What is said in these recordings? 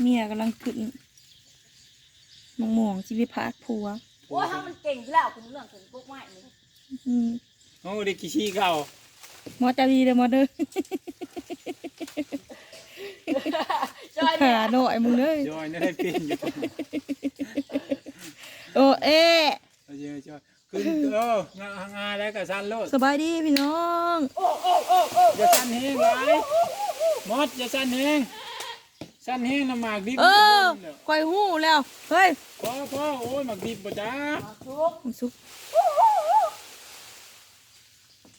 เมียกำลังขึ้นมองมองชีวิตพักผัวโอ้ยถ้ามันเก่งอยู่แล้วคุณเรื่องถึงพวกไม้นี่อืมโอ้เด็กขี้ชี้เก่าหมอจะดีเลยหมอเด้อจอยขาเนี่ยหน่อยมึงเลยจอยนี่ได้เป็นอยู่โอ้เอ๊ะเอาเยอะจอยขึ้นเอองางาแล้วก็สั้นโลดสบายดีพี่น้องอย่าสั้นแห้งไรมดอย่าสั้นแห้ง สั้นแห้งน้ำหมากดิบเออคอยหู้แล้ว เฮ้ยพอพอโอ้ยหมากดิบบ่จ้ามันสุก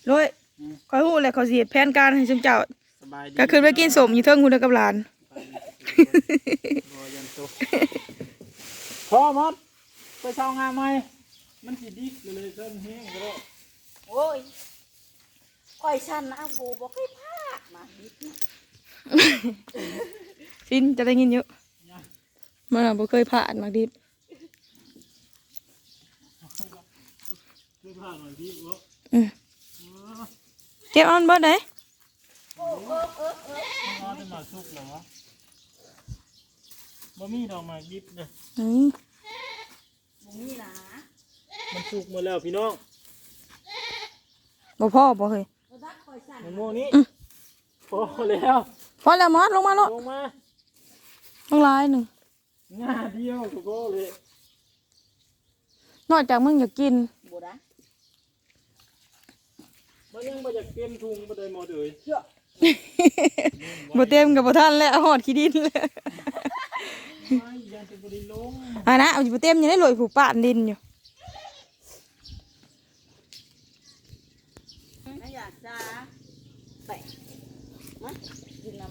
โรยคอยหู้แล้วเขาสิเฮ็ดแผนการให้ชมเจ้าสบายดีก็ขึ้นไปกินสมอยู่เทิงคุณกับหลานรอยันโตพอมดไปเช่างานไหมมันสิดิบเลยสั้นแห้งก็ได้โอ้ยคอยชันนะโบบอกให้พาดมานิดนะ ฟินจะได้ยินเยอะมันบ่เคยผ่านมาดิบคือผ่านหน่อยดิบวะอืมเก็บเออนบ่ได้มันเอาแต่หมากสุกเหรอวะบ่มีดอกหมากดิบเลยอืมบุมีนะมันสุกหมดแล้วพี่น้องบ่พ่อบ่เคยเราดักคอยชันมะม่วงนี้พอแล้วพอแล้วมอสลงมาโลดลงมา ลงลายหนึ่งหน้าเดียวก็โก้เลยนอกจากมึงอยากกินโบนะมันยังบ่อยากเต็มทุงบ่ได้หมดเลยเชื่อบ่เต็มกับบ่ทันแล้วหอดขี้ดินแล้วไม่ยังจะบ่ได้ลงอ่านะเอาอยู่บ่เต็มยังได้ลอยผู้ป่านดินอยู่ ไม่อยากจะแตะมากินน้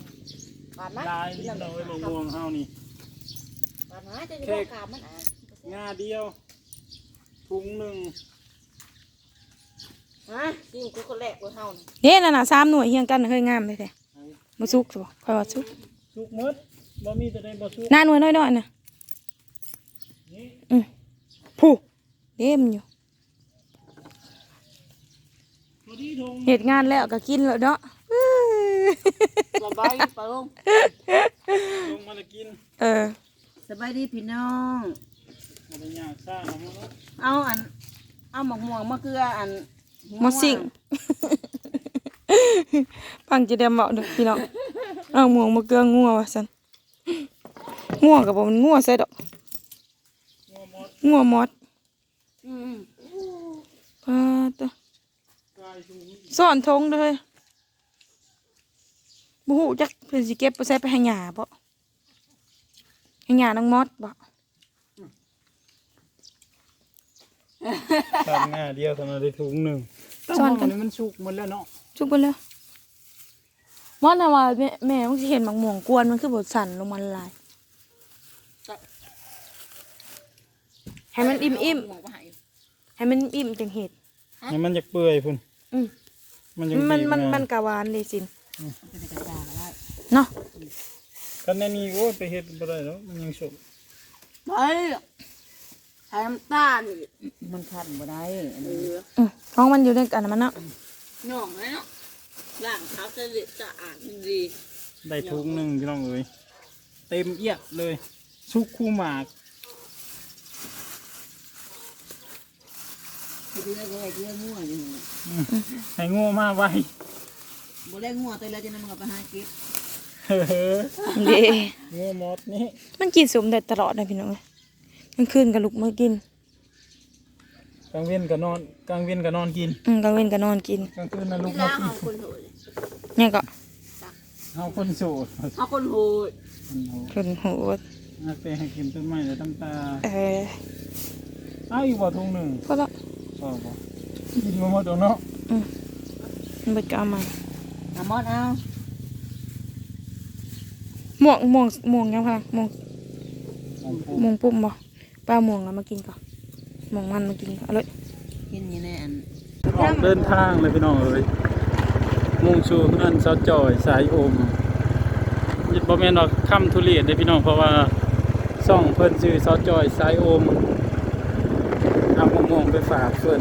ำปาดมาลายกินิดน้ำหน่อยมะม่วงเฮานี่ปาดมาจะจะบอกกาบมันอะหน้าเดียวถุงหนึ่งมากินกูคนแรกกูเท่านี่เด้นั่นน่ะสามหน่วยเฮียงกันเคยงามเลยแท้บ่สุกซะบ่ค่อยว่าสุกสุกหมดบ่มีแต่ได้บ่สุกหน้าหน่วยน้อยๆน่ะนี่อือผู้เต็มอยู่พอดีถุง เฮ็ดงานแล้วก็กินแล้วเนาะอื้อส บายปะลุงลงมาแล้วกินเออ สบายดีพี่น้องบ่ได้ยากซ่าเอามาเนาะเอาอัน เอาหมกม่วงมะเกลืออันหมอสิ่งฟังจะเดมเบาเด้อพี่น้องเอาหมวงมาเกลืองัวว่าซั่นงัวก็บ่มันงัวใส่ดอกงัวหมดงัวมอดอืมปาตะกายถุงสอนทงเด้อเฮ้ย บ่ฮู้จักเพิ่นสิเก็บไปใส่ไปให้หญ้าบ่ให้หญ้าน้องมอดบ่ตามหน้าเดียวเท่านั้นได้ถุงหนึ่งซ่อนกันมันสุกหมดแล้วเนาะจุกไปเลยมอดน่ะว่าแม่แม่มึงสิเห็นบักม่วงกวนมันคือบ่สั่นลงมาละลายให้มันอิ่มหมกมาให้ๆให้มันอิ่มจังเฮ็ด นี่มันจะเปื่อยพุ่นอืม มันยังมันดีมันกว่ามันกะหวานเลยสินเป็นกระจาได้ เนาะกันแน่นี่โอ้ยไปเฮ็ดบ่ได้แล้วมันยังสุกไปใช้น้ำตาลมันคันบ่ได้เอออืมท้องมันอยู่ในกันนะมันเนาะหน่องไหมเนาะล่างเท้าจะเด็ดจะอ่านดีได้ถุงหนึ่งพี่น้องเอ้ยเต็มเอียดเลย สุกคู่หมากคือได้เลยเรื่องงัวนี่ให้โง่มาไว้บ่ได้งัวแต่ละจะนำกับไปหาเก็บ เฮ้อเด้โง่หมดนี่มันกินสมได้ตลอดนะพี่น้องเอ้ยมันคืนกับลูกมากินกลางเว้นก็นอนกลางเว้นก็นอนกินอืมกลางเว้นก็นอนกินกลางคืนน่ะลุกล่ามากินเอาคนโหดเนี่ยก็เฮาคนโสดเอาคนโหดคนโหดนักเตะให้กินต้นไม้แล้วน้ำตาเออเอาอีกบ่ถุงหนึ่งก็ละพอบ่กินบ่หมดดอกเนาะมันเบิดก็เอามาเอามอดเอา ม่วงม่วงม่วงยังค่ะม่วงของผมม่วงปุ่มบ่ป้าม่วงเอามากินก่อนม่วงมันมากินก่อนเอาเลยกินอยังไงอันออกเดินทางเลยพี่น้องเอ้ยมุ่งสู่เพื่อนเสาจอยสายโอมบ่แม่นว่าค่ำทุเรียนเด้พี่น้องเพราะว่าซ่องเพิ่นชื่อเสาจอยสายโอมเอามะม่วงไปฝากเพิ่น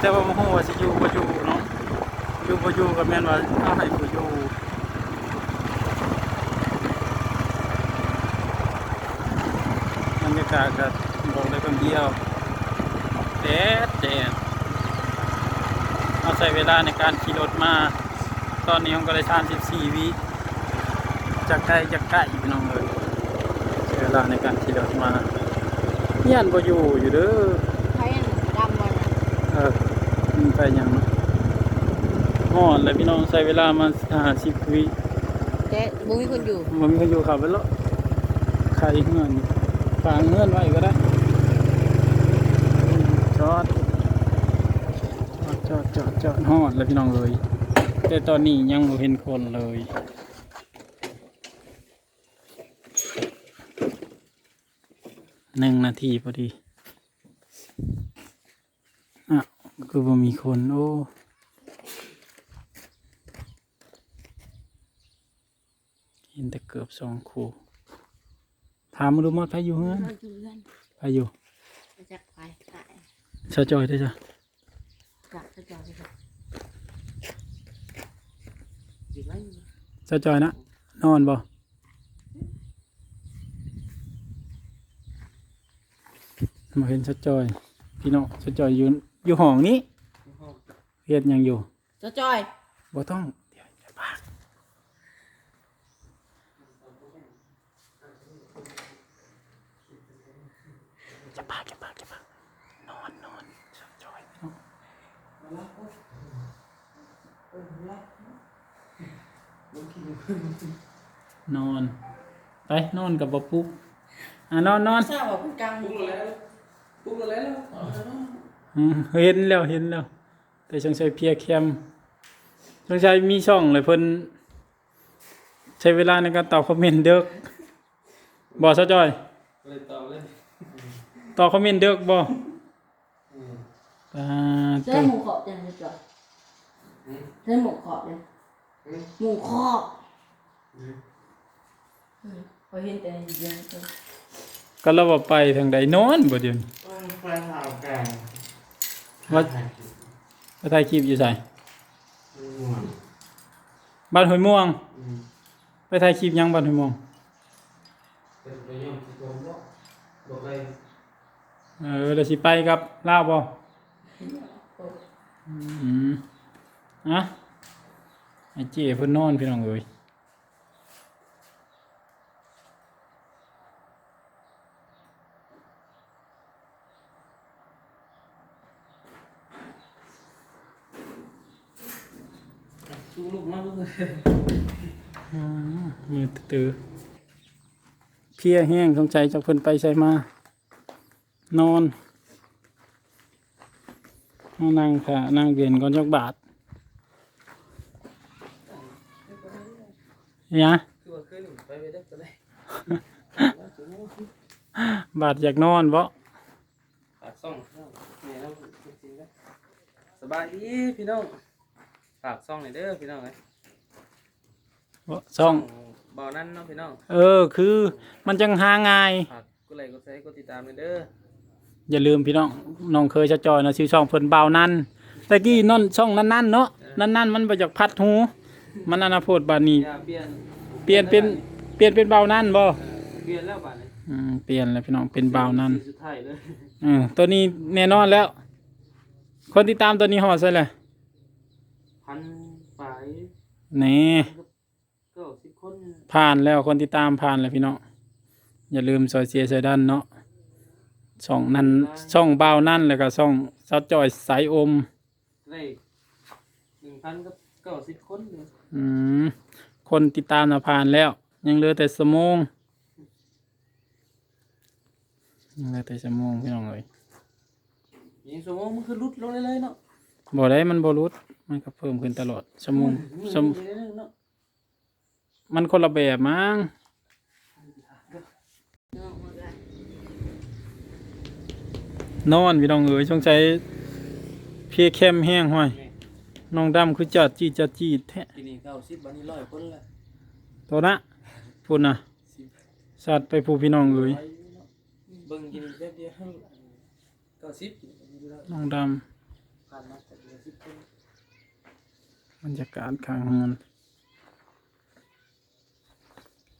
แต่ว่าบ่ฮู้ว่าสิอยู่บ่อยู่เนาะอยู่บ่อยู่ก็แม่นว่าเอาให้ผู้อยู่าศก็บอกได้คำเดียวแดดแดดเอาใช้เวลาในการขี่รถมา ตอนนี้ผมก็ได้ทาน14 วิจากไกลจากใกล้พี่น้องเลยใช้เวลาในการขี่รถมาเฮียนบ่อยู่อยู่เด้อใครดำมันเออมันไปยังฮอดแล้วพี่น้องใช้เวลามา50วิแต่บุ้มีคนอยู่มันมีคนอยู่ขับไปแล้วใครเงื่อน ฝางเงื่อนไว้ก็ได้จอดจอดจอดจอดฮอดแล้วพี่น้องเลย แต่ตอนนี้ยังไม่เห็นคนเลยหนึ่งนาทีพอดีอะคือว่ามีคนโอ้เห็นแต่เกือบสองคู่ ถามมาดูมอดพายุเฮือนนอนอยู่เรือนพายุไปจักไปขายชาจอยได้จ้ะจักจะจอดไปจักอยู่ไหนชาจอยนะนอนบ่มาเห็นชาจอย พี่น้องชาจอยอยู่อยู่ห้องนี้เฮ็ดหยังอยู่ เจ้าจอย บ่ต้องเดี๋ยวจะปากจะปากจะปากจะปากนอนนอนชาจอยพี่น้อง นอน ไปนอนกับบ่ปุ๊กอะนอนนอนทราบว่าคุณกลางหมู่แล้วอืมเห็นแล้วเห็นแล้ว แต่ช่างใช้เพียแคมช่างใช้มีช่องเลยเพิ่นใช้เวลาในการตอบคอมเมนต์เด้อบอซะจอยเลยตอบเลยตอบคอมเมนต์เด้อบ่อ่าใช่หมูขอบยังเจ้าจอยใช่หมูขอบยัง หมูขอบพอเห็นแต่เดียวเจ้าก็เราว่าไปทางใดนอนบ่เดี๋ยวนี้ต้องไฟหาแกงว่าไปถ่ายคลิปอยู่ไสง่วงบ้านห้วยม่วง อืมไปถ่ายคลิปยังบ้านห้วยม่วงเป็นปยชน์ที่ผมบอกบอกเลยเออเดี๋ยวสิไปกับลาวบ่อืมอะ ไอ้เจ้เพิ่นนอนพี่น้องเอ้ยสู้ลูกมากเลยอืมมือตื้อเพียแห้งสงสัยจากเพิ่นไปใส่มา นอนเอานั่งค่ะนั่งเวียนก่อนจักบาท เนี่ยคือว่าขึ้นไปไปได้ก็ได้บาทอยากนอนบ่ปากซ่องเนี่ยเราจริงๆนะสบายดีพี่น้องฝากซ่องหน่อยเด้อพี่น้องเอ้ยบ่ซ่องเบานั่นเนาะพี่น้อง เออคือมันจังหาง่ายฝากกดไลค์กดแชร์กดติดตามหน่อยเด้ออย่าลืมพี่น้องน้องเคยจะจอยนะชื่อช่องเพิ่นเบานั่นตะกี้นั่นช่องนั้นนั่นๆเนาะนั่นนั่นๆมันไปจากพัดหู มันอนาโพดบานนี้ อย่าเปลี่ยนเปลี่ยนเป็นเปลี่ยนเป็นเบานั่นบ่เออเปลี่ยนแล้วบาดนี้อืมเปลี่ยนแล้วพี่น้องเป็นเบานั่นสุดท้ายเลยเออตัวนี้แน่นอนแล้ว คนที่ตามตัวนี้หอดใส่เลยพันปลายแหนี่ก็สิบคนผ่านแล้วคนที่ตามผ่านแล้วพี่น้องอย่าลืมซอยเสียซอยดันเนาะช่องนั้นช่องเบานั่นแล้วก็ช่องซอจอยสายอมได้หนึ่งพันกับ เก้าสิบคนเลยอืมคนติดตามน่ะผ่านแล้ว ยังเหลือแต่สมองยังเหลือแต่สมองพี่น้องเอ้ยยิงสมองมันคือรุดลงเลยๆเนาะบ่ได้มันบ่ลดมันก็เพิ่มขึ้นตลอดสมองสมเรื่อยๆเนาะมันคนละแบบมั้งน้องมาได้นอนพี่น้องเอ๋ยช่วงใจเพียเข้มแห้งห้อย น้องดำคือจัดจีดจัดจีดแท้ทีนี้เก้าสิบวันนี้ร้อยคนละตัวนะพูดนะสัตว์ไปผู้พี่น้องเอ๋ยเบิ่งกินแป๊บเดียวเก้าสิบน้องดผ่านมาจากเดือนสิบคนำบรรยากาศข้างเฮือน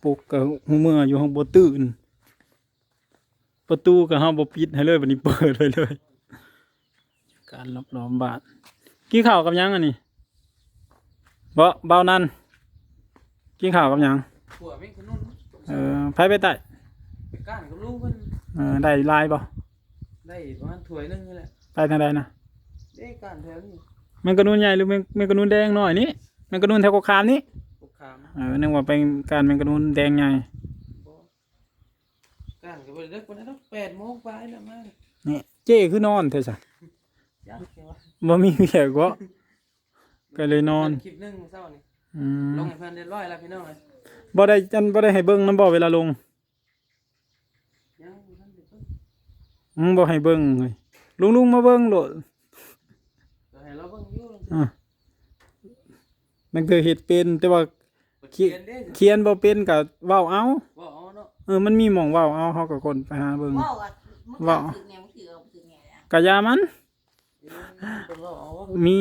ปลุกกับหูเมื่ออยู่ห้องบตื่น ประตูก็เฮาบ่ปิดให้เลยบัดนี้เปิดไว้เลย การรอบล้อมบ้าน กินข้าวกับหยังอันนี้บ่เบานั่นกินข้าวกับหยังหัวแม่งขนุนเออไผไปใต้ไปก้านกับลูกเพิ่นเออได้ลายบ่ได้ประมาณถ้วยหนึงนี่แหละไปทางใดนะได้ก้านแถวนี้แมงกะนูนใหญ่หรือแมงแมงกะนูนแดงน้อยนี่แมงกะนูนแถวกกขามนี่ปกขามเออนึกว่าเป็นการแมงกะนูนแดงใหญ่บ่ก้านก็บ่ได้เลิกปานนั้นดอก8โมงไปแล้วมานี่เจ้คือนอนเถอะจ้ะยากแค่ว่า บ่มีเวียกบ่ก็เลยนอน คลิปหนึงเช้านี่อืมลงให้เพิ่นเรียบร้อยแล้วพี่น้องเอ้ยบ่ได้จันบ่ได้ให้เบิ่งนํบ่เวลาลงยังบ่ทันได้เพิ่นอืมบ่ให้เบิ่งเฮ้ยลุงลุงมาเบิ่งโลดก็ให้เราเบิ่งอยู่อะนั่นคือเฮ็ดเป็นแต่ว่าเขียนเด้เขียนบ่เป็นก็เว้าเอาว่าเอาเนาะเออมันมีหม่องเว้าเอาเฮาก็คนไปหาเบิ่ง ว่าวอะมึงว่าวถือไงมึงถือเอาถือไงอะกะยามัน มี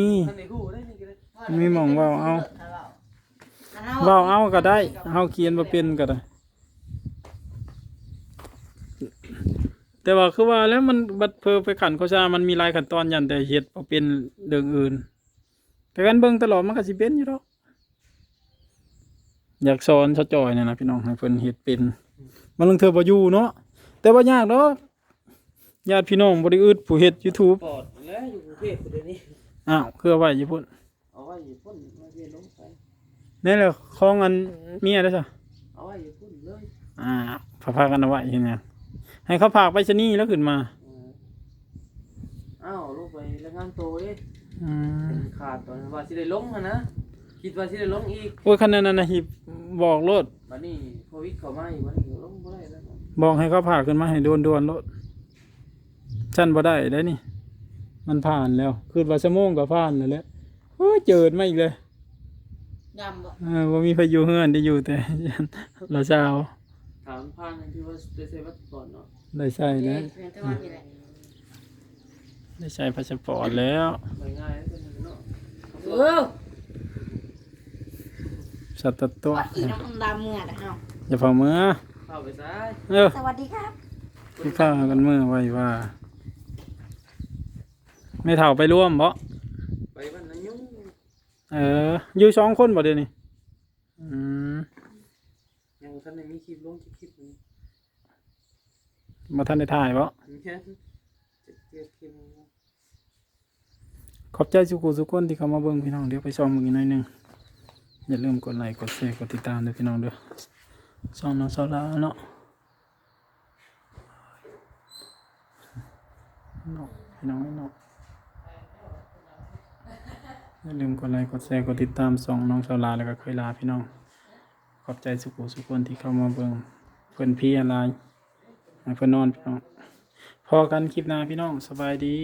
มีหม่องว่าวเอา เว้าเอาก็ได้เฮาเขียนบ่เป็นก็ได้ แต่ว่าคือว่าแล้วมันบัดเพอไปขันโฆษณามันมีหลายขั้นตอนยันแต่เฮ็ดบ่เป็นเรื่องอื่น แต่กันเบิ่งตลอดมันก็สิเป็นอยู่ดอกอยากสอนชะจอยเนี่ยนะพี่น้องให้เพิ่นเฮ็ดเป็น มันลงเทือบ่อยู่เนาะแต่ว่า ยากดอก ญาติพี่น้องบ่ได้อึดผู้เฮ็ด YouTube ปอดแล้วอยู่กรุงเทพพุ่นเดี๋ยวนี้อ้าวคือเอาไว้อยู่พุ่นเอาไว้อยู่พุ่นมาเรียนลงไปนี่แหละของอันเมียเด้อจ้ะเอาไว้อยู่พุ่นเลยอ่าพาพากันเอาไว้เฮ็ดหยังให้เขาพากไปชะนี่แล้วขึ้นมาเอออ้าวลูกไปรายงานตัวเด้อืมขาดตอนว่าสิได้ลงหั่นนะคิดว่าสิได้ลงอีกโอ้ยคันนั้นน่ะหิบบอกโลดบัดนี้โควิดเข้ามาอีกบัดนี้ลงบ่ได้แล้วนะบอกให้เขาผ่าขึ้นมาให้ด่วนด่วนๆโลด ฉันบ่ได้ได้นี่ มันผ่านแล้วคือว่าชั่วโมงก็ผ่านนั่นแหละโอ้ยเจิดมาอีกเลยดำบ่เออบ่มีพายุเฮือนได้อยู่แต่ เราเช้าถามผ่านนั่นคือว่าได้ใช้บัตรก่อนเนาะได้ใช้เอ๊แล้วเป็นแต่ว่าที่ไหนได้ใช้พาสปอร์ตแล้วไปง่ายแล้วกันเนาะเออสัตว์ตัวว่าอีน้องดำเมื่อนะเฮาอย่าเผามือเข้าไปซ้ายเออสวัสดีครับพี่ข้ากันมือไว้ว่า ไม่เท่าไปร่วมบ่ไปบ้านนายุ่งเออ อยู่สองคนบ่เดี๋ยวนี้อืมยังบ่ทันได้มีคลิปลงคลิปนี้มาท่านได้ถ่ายบ่เนี่ยจะเกียดคลิปนี้ขอบใจสุกุสุกคนที่เข้ามาเบิ่งพี่น้องเดี๋ยวไปชมมึงอีกหน่อยหนึงอย่าลืมกดไลค์กดแชร์กดติดตามด้วยพี่น้องเด้อช่องน้องสาวลาเนาะเนาะพี่น้องเนาะ อย่าลืมกดไลค์กดแชร์กดติดตามส่องน้องสาวลาแล้วก็เคยลาพี่น้อง ขอบใจสุขุสุขคนที่เข้ามาเบิ่งเพิ่นพี่อะไรเพิ่นนอนพี่น้องพอกันคลิปหน้าพี่น้องสบายดี